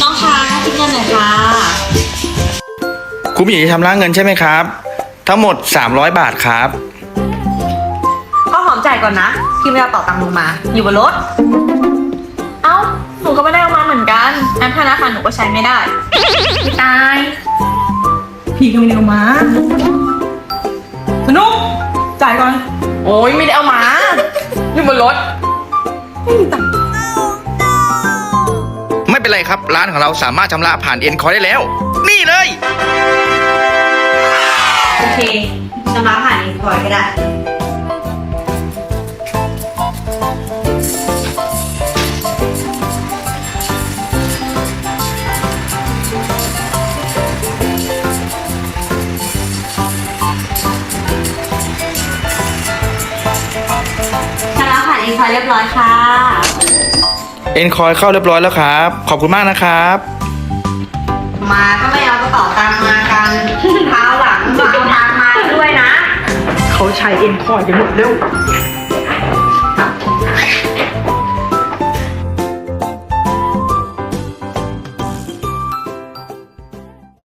น้องคะคิดเงินหน่อยค่ะ คุณผู้หญิงจะชำระเงินใช่ไหมครับ ทั้งหมด 300 บาทครับก็หอมจ่ายก่อนนะ พี่ไม่เอาต่อตังค์หนูมา อยู่บนรถ เอ้า หนูก็ไม่ได้เอามาเหมือนกันอันธนาคารหนูก็ใช้ไม่ได้ พี่ตาย พี่ก็ไม่ได้เอามาสนุกจ่ายก่อน โอ้ยไม่ได้เอามาอยู่บนรถไม่เป็นไรครับ ร้านของเราสามารถชำระผ่านเอ็นคอได้แล้ว นี่เลย โอเคชำระผ่านอินพอยก็ได้ นอินพอยเรียบร้อยค่ะ เอ็นคอยเข้าเรียบร้อยแล้วครับ ขอบคุณมากนะครับ มาก็ไม่เอากระเป๋าตังค์มากัน เท้าหลังก็เอาทางมาด้วยนะ เขาใช้เอ็นคอยกันหมดเร็วเ